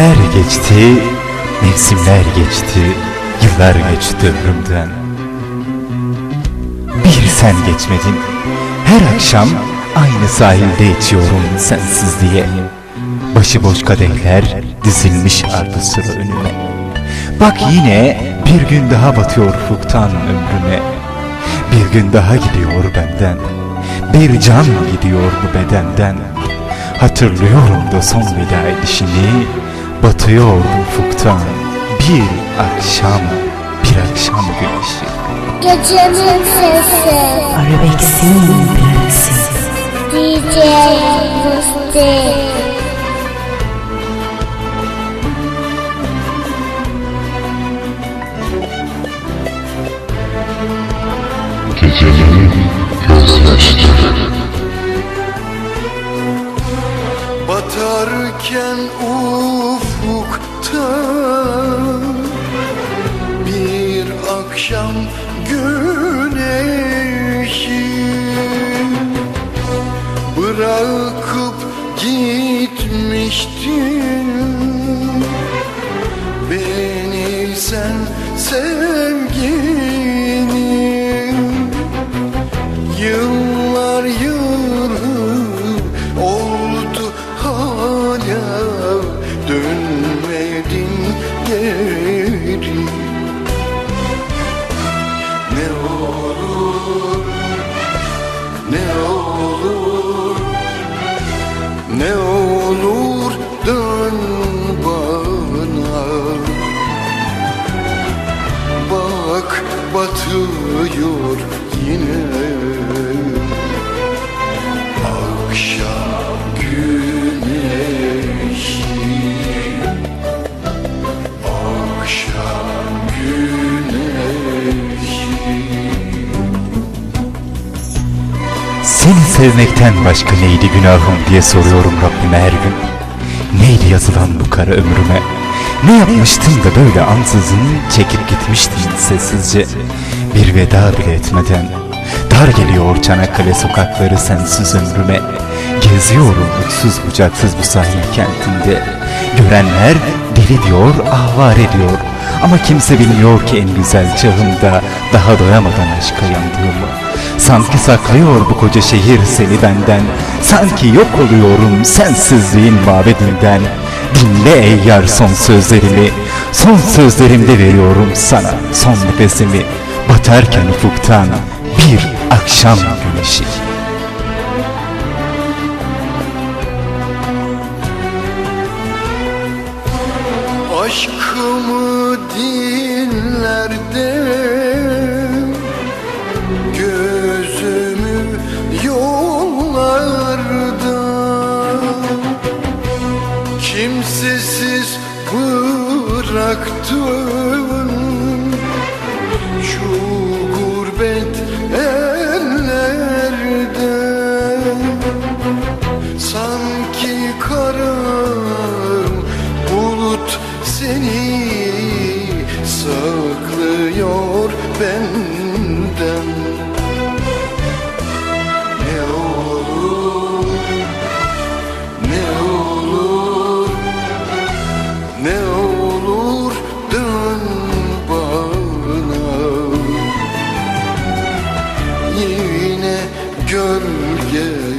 Seneler geçti, mevsimler geçti, yıllar geçti ömrümden. Bir sen geçmedin, her akşam aynı sahilde içiyorum sensiz diye. Başıboş kadehler dizilmiş ardı sıra önüme. Bak yine bir gün daha batıyor ufuktan ömrüme. Bir gün daha gidiyor benden. Bir can gidiyor bu bedenden. Hatırlıyorum da son veda edişini. Batıyor ufuktan bir akşam, bir akşam güneşi. Gecenin sesi. Arabex'in prensi DJ Musti Batarken ufukta bir akşam güneşi bırakıp gitmiştin batıyor yine Akşam güneşi Akşam güneşi Seni sevmekten başka neydi günahım diye soruyorum Rabbime her gün. Neydi yazılan bu kara ömrüme? Ne yapmıştım da böyle ansızın çekip gitmiştin sessizce. Bir veda bile etmeden. Dar geliyor Çanakkale sokakları sensiz ömrüme. Geziyorum uçsuz bucaksız bu sahil kentinde. Görenler deli diyor, ahvar ediyor. Ama kimse bilmiyor ki en güzel çağımda daha doyamadan aşka yandığımı. Sanki saklıyor bu koca şehir seni benden Sanki yok oluyorum sensizliğin mabedinden Dinle ey yar son sözlerimi. Son sözlerimde veriyorum sana son nefesimi. Batarken ufuktan bir akşam güneşi. Aşkımı dillerde Kimsesiz bıraktın. Şu gurbet ellerde Sanki kara bulut seni saklıyor benden yeah.